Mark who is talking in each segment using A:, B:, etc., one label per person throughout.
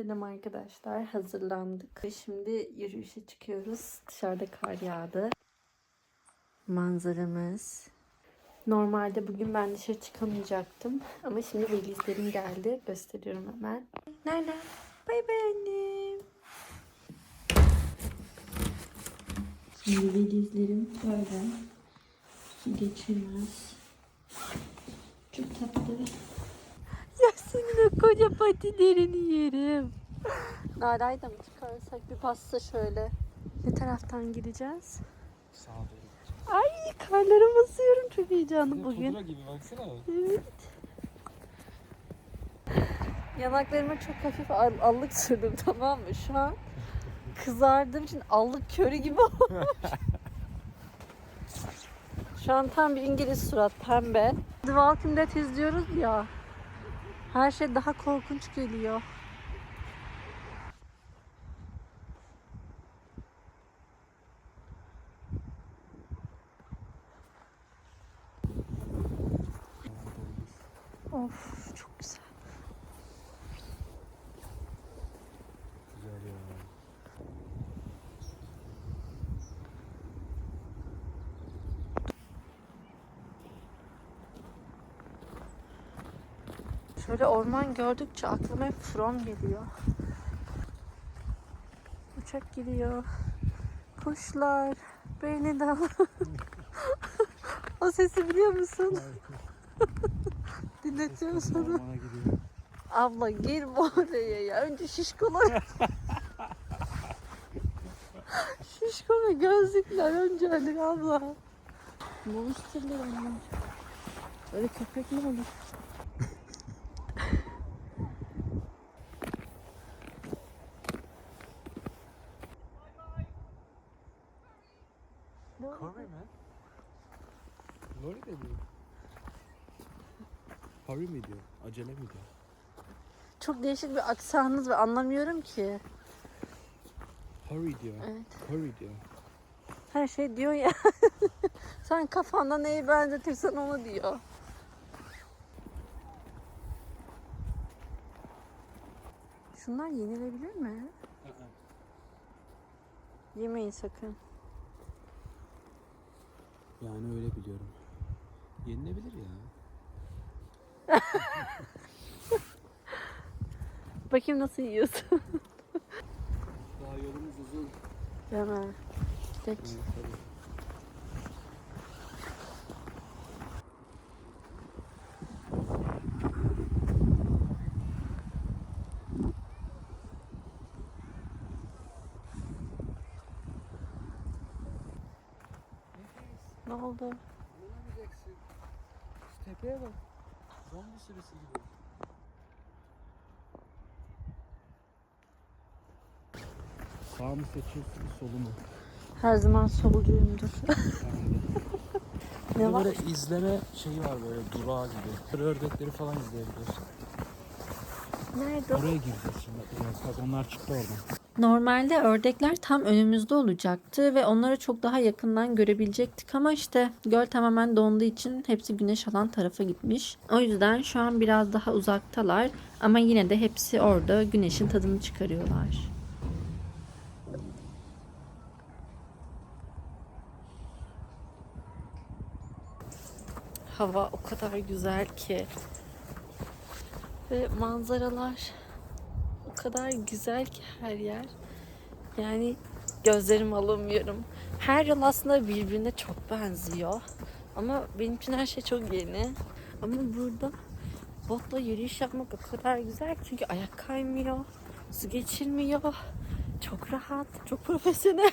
A: Selam arkadaşlar. Hazırlandık. Şimdi yürüyüşe çıkıyoruz. Dışarıda kar yağdı. Manzaramız. Normalde bugün ben dışarı çıkamayacaktım. Ama şimdi velizlerim geldi. Gösteriyorum hemen. Nerede? Bay bay annem. Şimdi velizlerim böyle. Su geçirmez. Çok tatlı. Senin o koca patilerini yerim. Narayı da mı çıkarsak bir pasta şöyle. Ne taraftan gideceğiz?
B: Sağ ol.
A: Ay karlara basıyorum çok heyecanlı bugün.
B: Pudra gibi baksana.
A: Evet. Yanaklarıma çok hafif al- allık sürdüm tamam mı? Şu an kızardığım için allık körü gibi olmuş. Şu an tam bir İngiliz surat pembe. The Walking Dead izliyoruz ya. Her şey daha korkunç geliyor. Of çok güzel.
B: Güzel ya.
A: Şöyle orman gördükçe aklıma hep From geliyor. Uçak gidiyor. Kuşlar. Beni de al. o sesi biliyor musun? Dinletiyorum sana. Abla girme oraya ya. Önce şişkolar. Şişko ve gözlükler önce hadi abla. Monsterler onlar. Öyle köpek mi olur?
B: Hurry mi? Lori de diyor. Hurry mi diyor? Acele mi diyor?
A: Çok değişik bir aksanınız ve anlamıyorum ki.
B: Hurry diyor.
A: Evet.
B: Hurry diyor.
A: Her şey diyor ya. Sen kafanda neyi benzetirsen onu diyor. Şunlar yenilebilir mi? Yemeyin sakın.
B: Yani öyle biliyorum. Yenilebilir ya.
A: Bakayım nasıl yiyorsun.
B: Daha yolumuz uzun.
A: Değil mi? Geç. Ne oldu?
B: Yürümeyeceksin. Şu tepeye bak. Zombi sürüsü gibi. Sağ mı seçiyorsun, solu mu?
A: Her zaman solcuyumdur. ne var?
B: Böyle izleme şeyi var böyle durağı gibi. Ördekleri falan izleyebiliyorsun.
A: Nerede?
B: Oraya gireceğiz şimdi. Biraz bak onlar çıktı oradan.
A: Normalde ördekler tam önümüzde olacaktı ve onları çok daha yakından görebilecektik ama işte göl tamamen donduğu için hepsi güneş alan tarafa gitmiş. O yüzden şu an biraz daha uzaktalar ama yine de hepsi orada güneşin tadını çıkarıyorlar. Hava o kadar güzel ki ve manzaralar kadar güzel ki her yer. Yani gözlerimi alamıyorum. Her yol aslında birbirine çok benziyor. Ama benim için her şey çok yeni. Ama burada botla yürüyüş yapmak o kadar güzel çünkü ayak kaymıyor, su geçirmiyor. Çok rahat, çok profesyonel.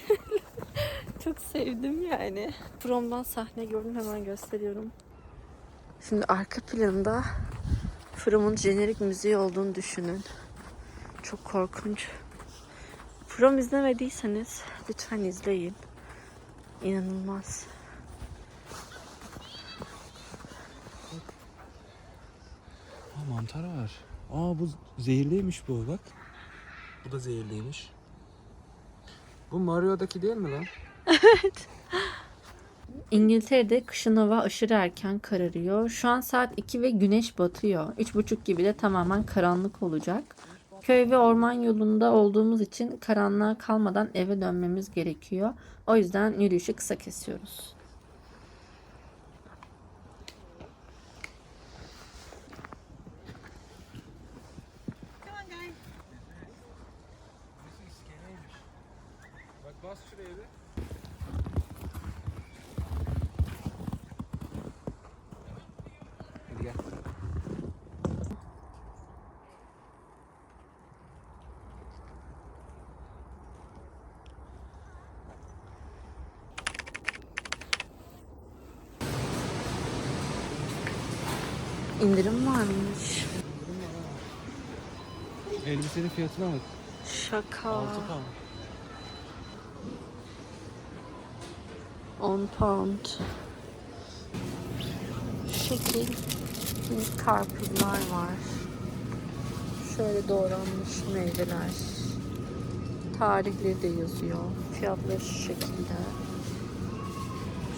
A: çok sevdim yani. Prom'dan sahne gördüm hemen gösteriyorum. Şimdi arka planda From'un jenerik müziği olduğunu düşünün. Çok korkunç. From izlemediyseniz lütfen izleyin. İnanılmaz.
B: Aa mantar var. Aa bu zehirliymiş bu bak. Bu da zehirliymiş. Bu Mario'daki değil mi lan?
A: İngiltere'de kışın hava aşırı erken kararıyor. Şu an saat 2 ve güneş batıyor. 3.30 gibi de tamamen karanlık olacak. Köy ve orman yolunda olduğumuz için karanlığa kalmadan eve dönmemiz gerekiyor. O yüzden yürüyüşü kısa kesiyoruz.
B: Bak bas şuraya bir.
A: İndirim varmış.
B: Elbisenin fiyatına bak.
A: Şaka.
B: 6 pound.
A: 10 pound. Şu şekil minik karpuzlar var. Şöyle doğranmış meyveler. Tarihleri de yazıyor. Fiyatları şu şekilde.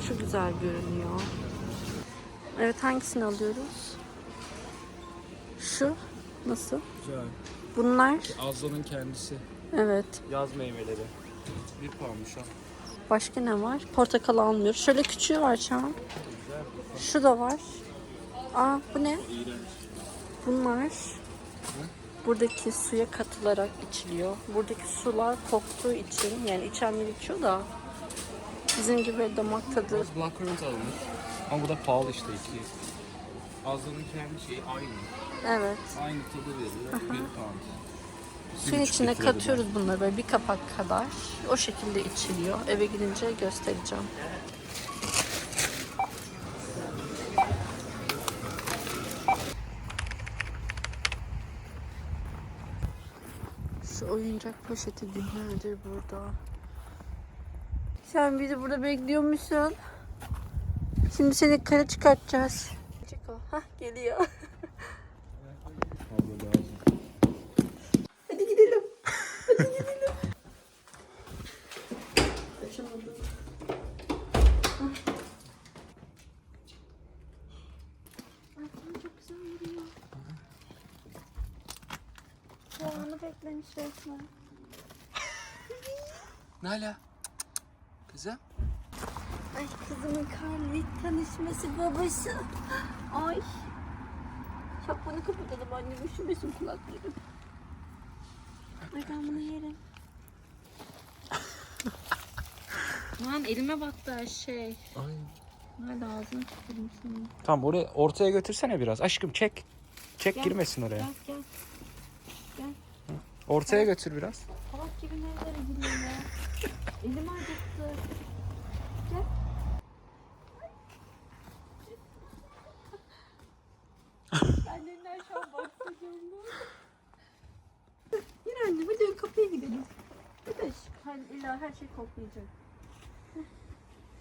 A: Şu güzel görünüyor. Evet hangisini alıyoruz? Şu nasıl?
B: Güzel.
A: Bunlar
B: Azla'nın kendisi.
A: evet.
B: Yaz meyveleri. 1 poundmuş ha.
A: Başka ne var? Portakal almıyor. Şöyle küçüğü var şu an. Şu da var. Aa bu ne? Bunlar buradaki suya katılarak içiliyor. Buradaki sular koktuğu için yani içenler içiyor da bizim gibi damak tadı
B: Biraz blackcurrant alınır. Ama bu da pahalı işte iki. Azla'nın kendi şeyi aynı.
A: Evet.
B: Aynı tadı veriyor. 1 pound.
A: Suyun içine katıyoruz bunları böyle bir kapak kadar. O şekilde içiliyor. Eve gidince göstereceğim. Şu oyuncak poşeti günlerdir burada. Sen bizi burada bekliyormuşsun. Şimdi seni kara çıkartacağız. Çık o. Hah geliyor.
B: Abla lazım.
A: Hadi gidelim. Hadi gidelim. Açamadım. Soğanı beklemiş resmen.
B: Nala. Kızım.
A: Ay kızımın karnı ilk tanışması babası. Ay. Şapkanı kapatalım annem üşümesin kulaklarım. Ay ben bunu yerim. Lan elime battı her şey.
B: Ay.
A: Nerede ağzını tükürüm senin.
B: Tamam oraya ortaya götürsene biraz. Aşkım çek. Çek
A: Gel.
B: girmesin oraya.
A: Gel gel.
B: Ortaya götür biraz.
A: Salak gibi nerelere gidiyorsun ya? Elim acıttı. Annenler şu an bahsediyorum. Yine anne hadi kapıya gidelim. Hadi hani illa her şey koklayacak.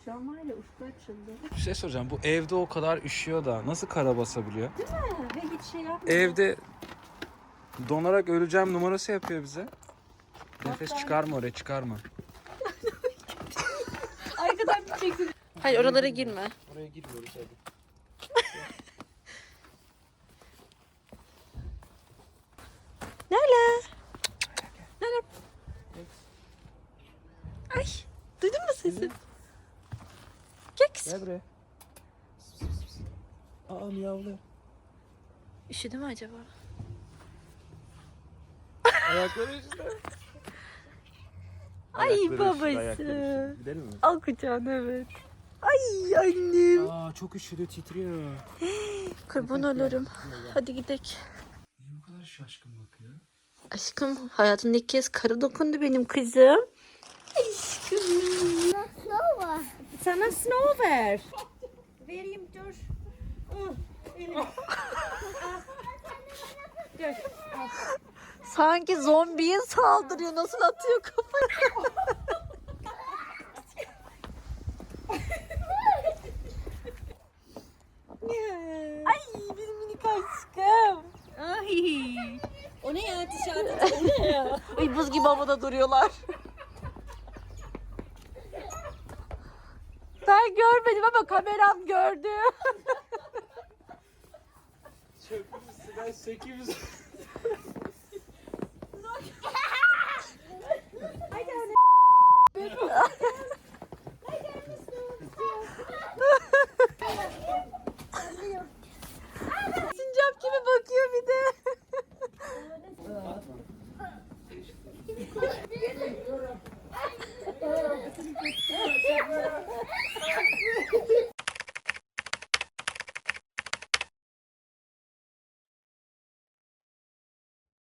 A: Şu an var ya ufku açıldı.
B: Bir şey soracağım. Bu evde o kadar üşüyor da nasıl kara basabiliyor?
A: Değil mi? Ve hiç şey yapmıyor.
B: Evde donarak öleceğim numarası yapıyor bize. Nefes çıkarma oraya çıkarma.
A: Arkadan bir çeksin. Hayır oralara girme.
B: Oraya girmiyoruz hadi.
A: Nala. Nala. Ay. Duydun mu sesi? Gel kızım.
B: Gel buraya. Aa miyavlıyor.
A: Üşüdü mü acaba?
B: Ayakları üstüne.
A: Ay babası.
B: Gidelim mi?
A: Al kucağına evet. Ay annem.
B: Aa çok üşüdü titriyor.
A: Kurban olurum. Hadi gidelim.
B: Niye bu kadar şaşkın?
A: Aşkım hayatında ilk kez karı dokundu benim kızım. Aşkım.
C: Nova.
A: Sana snow ver.
C: Vereyim dur.
A: Sanki zombiye saldırıyor. Nasıl atıyor kafayı? Ay benim minik aşkım.
C: Ay. O ne ya dışarıda? O ne ya?
A: Ay buz gibi havada duruyorlar. Ben görmedim ama kameram gördü.
B: Çöpümüz silah sekimiz. Hadi anne.